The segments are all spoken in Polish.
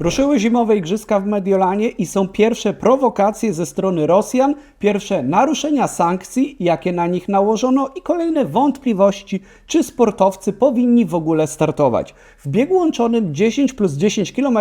Ruszyły zimowe igrzyska w Mediolanie i są pierwsze prowokacje ze strony Rosjan, pierwsze naruszenia sankcji, jakie na nich nałożono i kolejne wątpliwości, czy sportowcy powinni w ogóle startować. W biegu łączonym 10 plus 10 km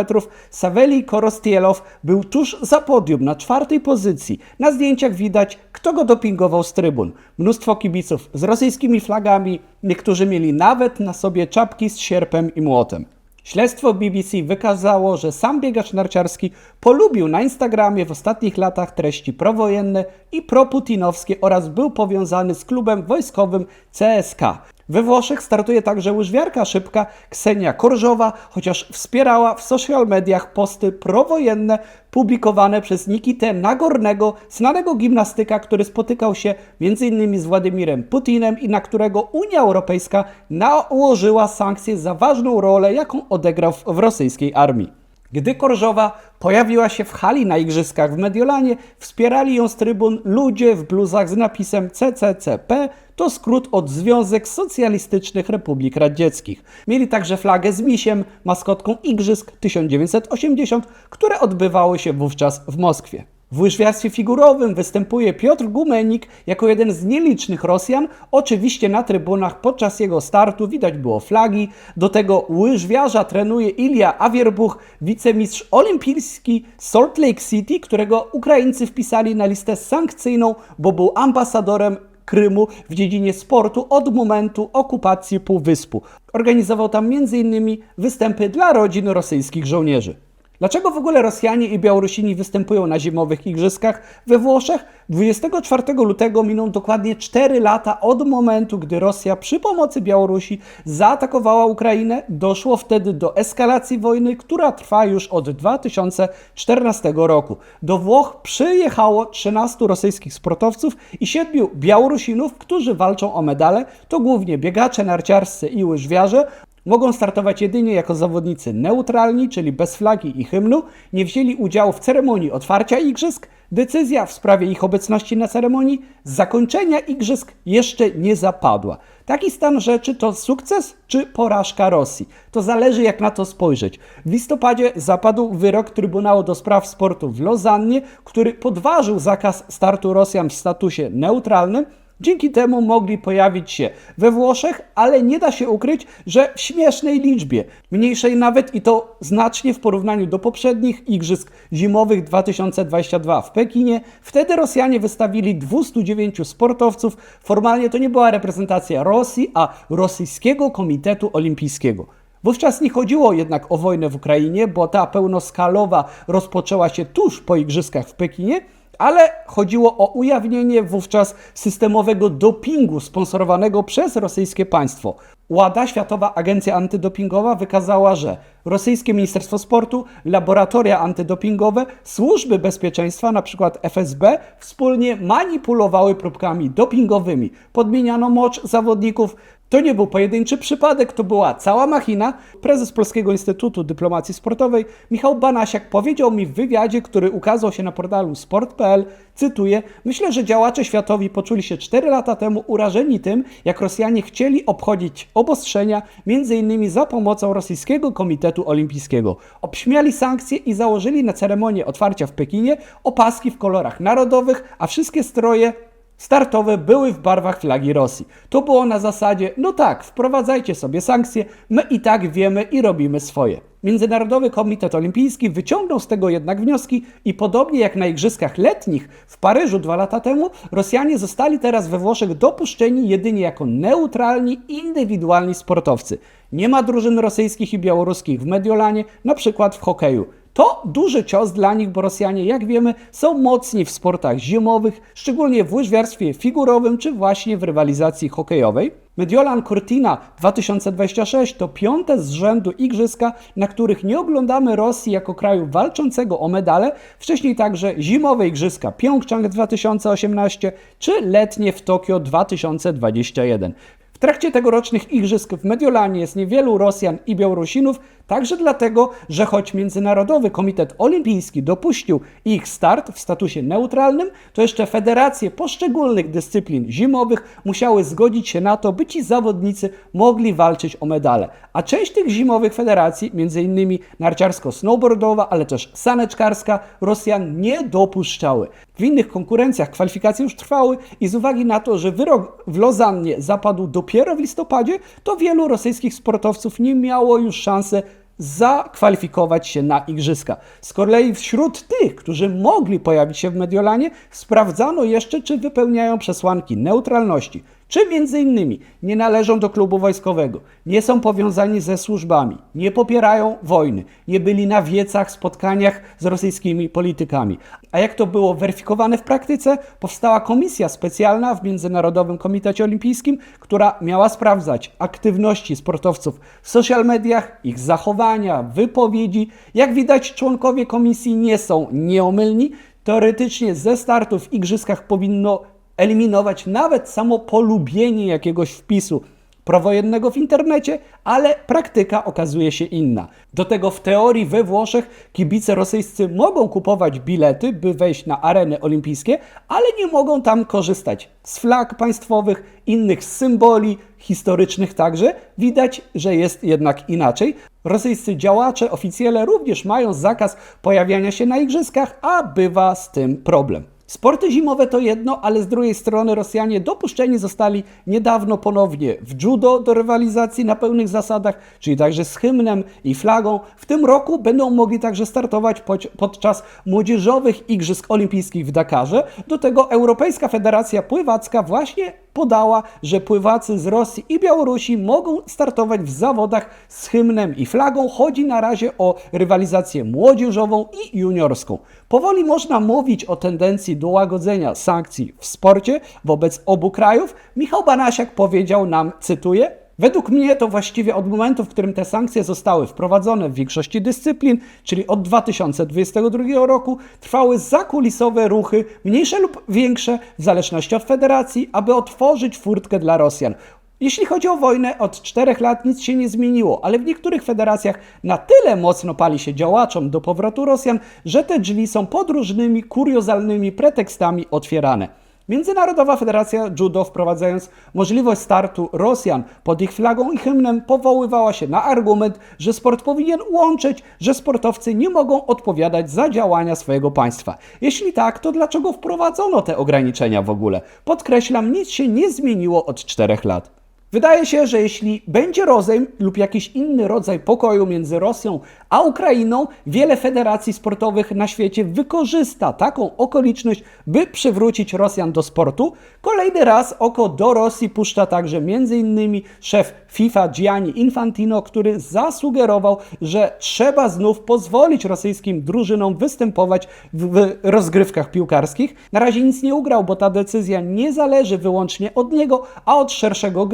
Saweli Korostielow był tuż za podium na czwartej pozycji. Na zdjęciach widać, kto go dopingował z trybun. Mnóstwo kibiców z rosyjskimi flagami, niektórzy mieli nawet na sobie czapki z sierpem i młotem. Śledztwo BBC wykazało, że sam biegacz narciarski polubił na Instagramie w ostatnich latach treści prowojenne i proputinowskie oraz był powiązany z klubem wojskowym CSK. We Włoszech startuje także łyżwiarka szybka Ksenia Korżowa, chociaż wspierała w social mediach posty prowojenne publikowane przez Nikitę Nagornego, znanego gimnastyka, który spotykał się m.in. z Władimirem Putinem i na którego Unia Europejska nałożyła sankcje za ważną rolę, jaką odegrał w- rosyjskiej armii. Gdy Korżowa pojawiła się w hali na igrzyskach w Mediolanie, wspierali ją z trybun ludzie w bluzach z napisem CCCP, to skrót od Związek Socjalistycznych Republik Radzieckich. Mieli także flagę z misiem, maskotką Igrzysk 1980, które odbywały się wówczas w Moskwie. W łyżwiarstwie figurowym występuje Piotr Gumenik jako jeden z nielicznych Rosjan. Oczywiście na trybunach podczas jego startu widać było flagi. Do tego łyżwiarza trenuje Ilia Awierbuch, wicemistrz olimpijski Salt Lake City, którego Ukraińcy wpisali na listę sankcyjną, bo był ambasadorem Krymu w dziedzinie sportu od momentu okupacji Półwyspu. Organizował tam m.in. występy dla rodzin rosyjskich żołnierzy. Dlaczego w ogóle Rosjanie i Białorusini występują na zimowych igrzyskach we Włoszech? 24 lutego miną dokładnie 4 lata od momentu, gdy Rosja przy pomocy Białorusi zaatakowała Ukrainę. Doszło wtedy do eskalacji wojny, która trwa już od 2014 roku. Do Włoch przyjechało 13 rosyjskich sportowców i 7 Białorusinów, którzy walczą o medale. To głównie biegacze narciarscy i łyżwiarze. Mogą startować jedynie jako zawodnicy neutralni, czyli bez flagi i hymnu. Nie wzięli udziału w ceremonii otwarcia igrzysk. Decyzja w sprawie ich obecności na ceremonii zakończenia igrzysk jeszcze nie zapadła. Taki stan rzeczy to sukces czy porażka Rosji? To zależy jak na to spojrzeć. W listopadzie zapadł wyrok Trybunału do Spraw Sportu w Lozannie, który podważył zakaz startu Rosjan w statusie neutralnym. Dzięki temu mogli pojawić się we Włoszech, ale nie da się ukryć, że w śmiesznej liczbie, mniejszej nawet i to znacznie w porównaniu do poprzednich igrzysk zimowych 2022 w Pekinie. Wtedy Rosjanie wystawili 209 sportowców. Formalnie to nie była reprezentacja Rosji, a Rosyjskiego Komitetu Olimpijskiego. Wówczas nie chodziło jednak o wojnę w Ukrainie, bo ta pełnoskalowa rozpoczęła się tuż po igrzyskach w Pekinie, ale chodziło o ujawnienie wówczas systemowego dopingu sponsorowanego przez rosyjskie państwo. WADA, Światowa Agencja Antydopingowa, wykazała, że rosyjskie Ministerstwo Sportu, laboratoria antydopingowe, służby bezpieczeństwa, np. FSB, wspólnie manipulowały próbkami dopingowymi. Podmieniano mocz zawodników. To nie był pojedynczy przypadek, to była cała machina. Prezes Polskiego Instytutu Dyplomacji Sportowej Michał Banasiak powiedział mi w wywiadzie, który ukazał się na portalu sport.pl, cytuję, myślę, że działacze światowi poczuli się 4 lata temu urażeni tym, jak Rosjanie chcieli obchodzić obostrzenia, innymi za pomocą Rosyjskiego Komitetu Olimpijskiego. Obśmiali sankcje i założyli na ceremonię otwarcia w Pekinie opaski w kolorach narodowych, a wszystkie stroje startowe były w barwach flagi Rosji. To było na zasadzie, no tak, wprowadzajcie sobie sankcje, my i tak wiemy i robimy swoje. Międzynarodowy Komitet Olimpijski wyciągnął z tego jednak wnioski i podobnie jak na Igrzyskach Letnich w Paryżu dwa lata temu, Rosjanie zostali teraz we Włoszech dopuszczeni jedynie jako neutralni, indywidualni sportowcy. Nie ma drużyn rosyjskich i białoruskich w Mediolanie, na przykład w hokeju. To duży cios dla nich, bo Rosjanie, jak wiemy, są mocni w sportach zimowych, szczególnie w łyżwiarstwie figurowym czy właśnie w rywalizacji hokejowej. Mediolan Cortina 2026 to piąte z rzędu igrzyska, na których nie oglądamy Rosji jako kraju walczącego o medale. Wcześniej także zimowe igrzyska Pjongczang 2018 czy letnie w Tokio 2021. W trakcie tegorocznych igrzysk w Mediolanie jest niewielu Rosjan i Białorusinów, Także dlatego, że choć Międzynarodowy Komitet Olimpijski dopuścił ich start w statusie neutralnym, to jeszcze federacje poszczególnych dyscyplin zimowych musiały zgodzić się na to, by ci zawodnicy mogli walczyć o medale. A część tych zimowych federacji, m.in. narciarsko-snowboardowa, ale też saneczkarska, Rosjan nie dopuszczały. W innych konkurencjach kwalifikacje już trwały i z uwagi na to, że wyrok w Lozannie zapadł dopiero w listopadzie, to wielu rosyjskich sportowców nie miało już szansy zakwalifikować się na igrzyska. Z kolei wśród tych, którzy mogli pojawić się w Mediolanie, sprawdzano jeszcze, czy wypełniają przesłanki neutralności, czy między innymi nie należą do klubu wojskowego, nie są powiązani ze służbami, nie popierają wojny, nie byli na wiecach, spotkaniach z rosyjskimi politykami. A jak to było weryfikowane w praktyce, powstała komisja specjalna w Międzynarodowym Komitecie Olimpijskim, która miała sprawdzać aktywności sportowców w social mediach, ich zachowania, wypowiedzi. Jak widać, członkowie komisji nie są nieomylni. Teoretycznie ze startu w igrzyskach powinno eliminować nawet samo polubienie jakiegoś wpisu prowojennego w internecie, ale praktyka okazuje się inna. Do tego w teorii we Włoszech kibice rosyjscy mogą kupować bilety, by wejść na areny olimpijskie, ale nie mogą tam korzystać z flag państwowych, innych symboli historycznych także. Widać, że jest jednak inaczej. Rosyjscy działacze, oficjele również mają zakaz pojawiania się na igrzyskach, a bywa z tym problem. Sporty zimowe to jedno, ale z drugiej strony Rosjanie dopuszczeni zostali niedawno ponownie w judo do rywalizacji na pełnych zasadach, czyli także z hymnem i flagą. W tym roku będą mogli także startować pod, podczas młodzieżowych Igrzysk Olimpijskich w Dakarze. Do tego Europejska Federacja Pływacka właśnie podała, że pływacy z Rosji i Białorusi mogą startować w zawodach z hymnem i flagą. Chodzi na razie o rywalizację młodzieżową i juniorską. Powoli można mówić o tendencji do łagodzenia sankcji w sporcie wobec obu krajów. Michał Banasiak powiedział nam, cytuję, Według mnie to właściwie od momentu, w którym te sankcje zostały wprowadzone w większości dyscyplin, czyli od 2022 roku, trwały zakulisowe ruchy, mniejsze lub większe, w zależności od federacji, aby otworzyć furtkę dla Rosjan. Jeśli chodzi o wojnę, od czterech lat nic się nie zmieniło, ale w niektórych federacjach na tyle mocno pali się działaczom do powrotu Rosjan, że te drzwi są pod różnymi kuriozalnymi pretekstami otwierane. Międzynarodowa Federacja Judo, wprowadzając możliwość startu Rosjan pod ich flagą i hymnem, powoływała się na argument, że sport powinien łączyć, że sportowcy nie mogą odpowiadać za działania swojego państwa. Jeśli tak, to dlaczego wprowadzono te ograniczenia w ogóle? Podkreślam, nic się nie zmieniło od czterech lat. Wydaje się, że jeśli będzie rozejm lub jakiś inny rodzaj pokoju między Rosją a Ukrainą, wiele federacji sportowych na świecie wykorzysta taką okoliczność, by przywrócić Rosjan do sportu. Kolejny raz oko do Rosji puszcza także m.in. szef FIFA Gianni Infantino, który zasugerował, że trzeba znów pozwolić rosyjskim drużynom występować w, rozgrywkach piłkarskich. Na razie nic nie ugrał, bo ta decyzja nie zależy wyłącznie od niego, a od szerszego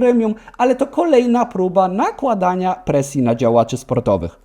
ale to kolejna próba nakładania presji na działaczy sportowych.